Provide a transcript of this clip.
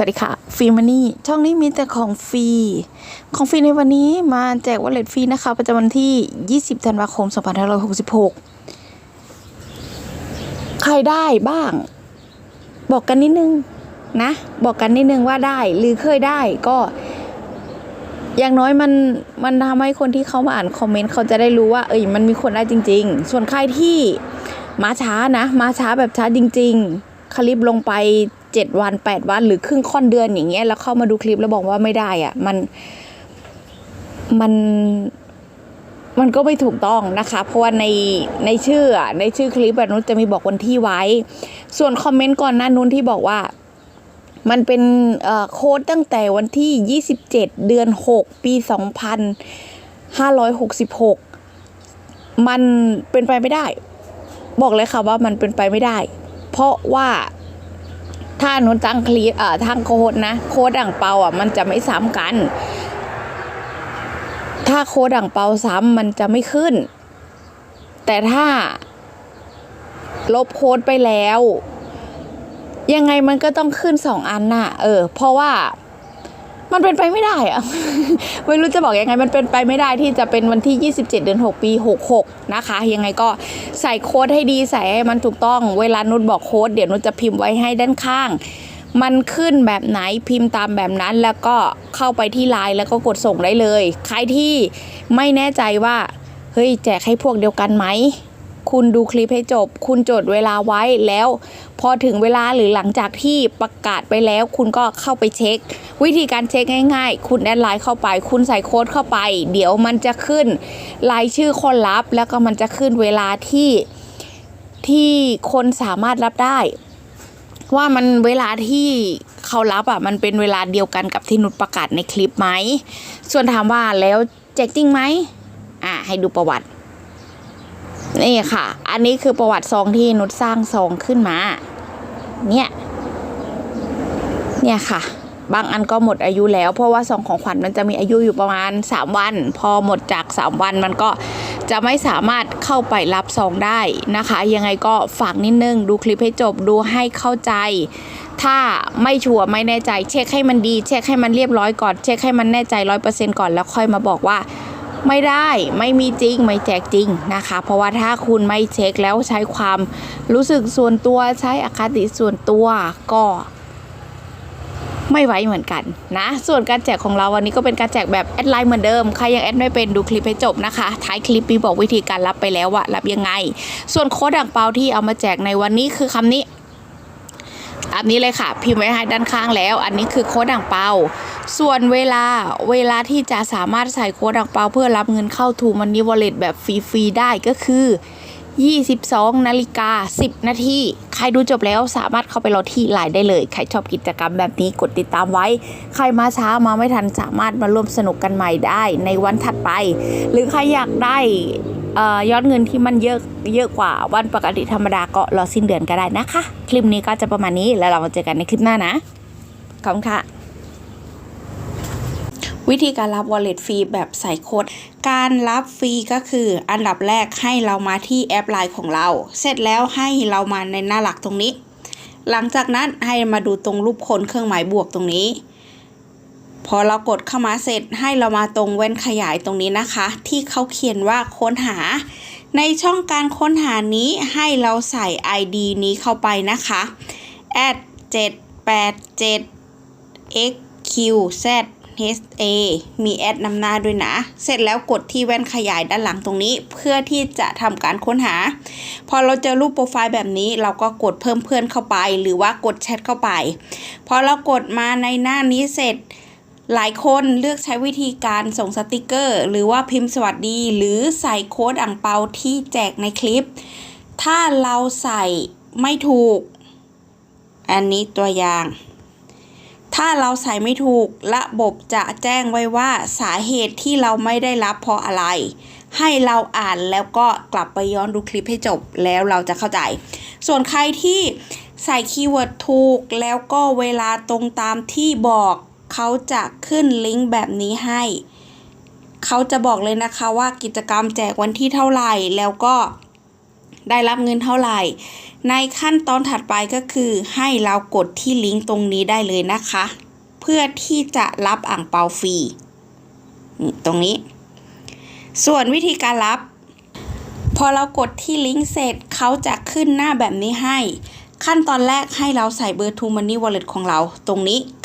สวัสดีค่ะฟรีมันนี่ช่องนี้มีแต่ของฟรี ของฟรีในวันนี้มาแจกวอลเล็ตฟรีนะคะ ประจำวันที่ 20 ธันวาคม 2566 ใครได้บ้าง บอกกันนิดนึงนะ บอกกันนิดนึงว่าได้หรือเคยได้ก็ อย่างน้อยมันมันทำให้คนที่เขามาอ่านคอมเมนต์เขาจะได้รู้ว่า เอ้ยมันมีคนได้จริง ๆ ส่วนใครที่มาช้านะ มาช้าแบบช้าจริง ๆ คลิปลงไป เจ็ดวันแปดวันหรือครึ่งค่อนเดือนอย่างเงี้ยแล้วเข้ามาดูคลิปแล้วบอกว่าไม่ได้อะมันมันมันก็ไม่ถูกต้องนะคะ เพราะว่าในในชื่ออะในชื่อคลิปนู้นจะมีบอกวันที่ไว้ ส่วนคอมเมนต์ก่อนหน้านู้นที่บอกว่า มันเป็นเอ่อโค้ดตั้งแต่วันที่ 27 เดือน 6 ปี 2566 มันเป็นไปไม่ได้ บอกเลยค่ะว่ามันเป็นไปไม่ได้ เพราะว่า ถ้าหนูตั้งคลีเอ่อทางโค้ดนะ โค้ดอ่างเปาอะมันจะไม่ซ้ำกัน ถ้าโค้ดอ่างเปาซ้ำมันจะไม่ขึ้น แต่ถ้า ลบโค้ดไปแล้ว ยังไงมันก็ต้องขึ้นสองอันน่ะ เออ เพราะว่า มันเป็นไปไม่ได้อะไม่รู้จะบอกยังไง มันเป็นไปไม่ได้ที่จะเป็นวันที่ 27 เดือน 6 ปี 66 นะคะ ยังไงก็ใส่โค้ดให้ดีใส่ให้มันถูกต้อง เวลานุชบอกโค้ดเดี๋ยวนุชจะพิมพ์ไว้ให้ด้านข้าง มันขึ้นแบบไหนพิมพ์ตามแบบนั้น แล้วก็เข้าไปที่ไลน์แล้วก็กดส่งได้เลย ใครที่ไม่แน่ใจว่า เฮ้ยแจกให้พวกเดียวกันไหม คุณดูคลิปให้จบ คุณจดเวลาไว้แล้ว พอถึงเวลาหรือหลังจากที่ประกาศไปแล้ว คุณก็เข้าไปเช็ค วิธีการเช็คง่ายๆ คุณแอดไลน์เข้าไป คุณใส่โค้ดเข้าไป เดี๋ยวมันจะขึ้นรายชื่อคนรับ แล้วก็มันจะขึ้นเวลาที่ที่คนสามารถรับได้ ว่ามันเวลาที่เขารับอะมันเป็นเวลาเดียวกันกับที่นุชประกาศในคลิปไหม ส่วนถามว่าแล้วแจกจริงไหมอะให้ดูประวัติ นี่ค่ะ อันนี้คือประวัติซองที่นุชสร้างซองขึ้นมา เนี่ย เนี่ยค่ะ บางอันก็หมดอายุแล้ว เพราะว่าซองของขวัญมันจะมีอายุอยู่ประมาณ 3 วัน พอหมดจาก 3 วันมันก็จะไม่สามารถเข้าไปรับซองได้นะคะ ยังไงก็ฝากนิดนึง ดูคลิปให้จบดูให้เข้าใจ ถ้าไม่ชัวร์ไม่แน่ใจ เช็คให้มันดี เช็คให้มันเรียบร้อยก่อน เช็คให้มันแน่ใจร้อยเปอร์เซ็นต์ก่อนแล้วค่อยมาบอกว่า ไม่ได้ไม่มีจริงไม่แจกจริงนะคะ เพราะว่าถ้าคุณไม่เช็คแล้วใช้ความรู้สึกส่วนตัวใช้อคติส่วนตัวก็ไม่ไหวเหมือนกันนะ ส่วนการแจกของเราวันนี้ก็เป็นการแจกแบบแอดไลน์เหมือนเดิม ใครยังแอดไม่เป็นดูคลิปให้จบนะคะ ท้ายคลิปมีบอกวิธีการรับไปแล้วว่ารับยังไง ส่วนโค้ดอ่างเปาที่เอามาแจกในวันนี้คือคำนี้ อันนี้เลยค่ะ พิมพ์ไว้ให้ด้านข้างแล้ว อันนี้คือโค้ดอ่างเปา ส่วนเวลาเวลาที่จะสามารถใส่โค้ดอ่างเปาเพื่อรับเงินเข้าทูมันนี่วอลเล็ตแบบฟรีๆได้ก็คือ 22นาฬิกา 10 นาทีใครดูจบแล้วสามารถเข้าไปรอที่ไลน์ได้เลย ใครชอบกิจกรรมแบบนี้กดติดตามไว้ ใครมาช้ามาไม่ทันสามารถมาร่วมสนุกกันใหม่ได้ในวันถัดไป หรือใครอยากได้ ยอดเงินที่มันเยอะเยอะกว่าวันปกติธรรมดาก็รอสิ้นเดือนก็ได้นะคะ คลิปนี้ก็จะประมาณนี้แล้วเรามาเจอกันในคลิปหน้านะ ขอบคุณค่ะ วิธีการรับ wallet ฟรีแบบใส่โค้ดการรับฟรีก็คืออันดับแรกให้เรามาที่แอปไลน์ของเรา เสร็จแล้วให้เรามาในหน้าหลักตรงนี้ หลังจากนั้นให้มาดูตรงรูปคนเครื่องหมายบวกตรงนี้ พอเรากดเข้ามาเสร็จให้เรามาตรงแว่นขยายตรงนี้นะคะ ที่เขาเขียนว่าค้นหา ในช่องการค้นหานี้ให้เราใส่ ID นี้เข้าไปนะคะ at 787 xqz HA มีแอดนำหน้าด้วยนะ เสร็จแล้วกดที่แว่นขยายด้านหลังตรงนี้ เพื่อที่จะทำการค้นหา พอเราเจอรูปโปรไฟล์แบบนี้ เราก็กดเพิ่มเพื่อนเข้าไป หรือว่ากดแชทเข้าไป พอเรากดมาในหน้านี้เสร็จ หลายคนเลือกใช้วิธีการส่งสติกเกอร์ หรือว่าพิมพ์สวัสดี หรือใส่โค้ดอ่างเปาที่แจกในคลิป ถ้าเราใส่ไม่ถูก อันนี้ตัวอย่าง ถ้าเราใส่ไม่ถูก ระบบจะแจ้งไว้ว่าสาเหตุที่เราไม่ได้รับเพราะอะไร ให้เราอ่านแล้วก็กลับไปย้อนดูคลิปให้จบแล้วเราจะเข้าใจ ส่วนใครที่ใส่คีย์เวิร์ดถูกแล้วก็เวลาตรงตามที่บอก เขาจะขึ้นลิงก์แบบนี้ให้ เขาจะบอกเลยนะคะว่ากิจกรรมแจกวันที่เท่าไหร่ แล้วก็ได้รับเงินเท่าไหร่ ในขั้นตอนถัดไปก็คือให้เรากดที่ลิงก์ตรงนี้ได้เลยนะคะ เพื่อที่จะรับอ่างเปาฟรีตรงนี้ ส่วนวิธีการรับ พอเรากดที่ลิงก์เสร็จเขาจะขึ้นหน้าแบบนี้ให้ ขั้นตอนแรกให้เราใส่เบอร์ True Money Wallet ของเราตรงนี้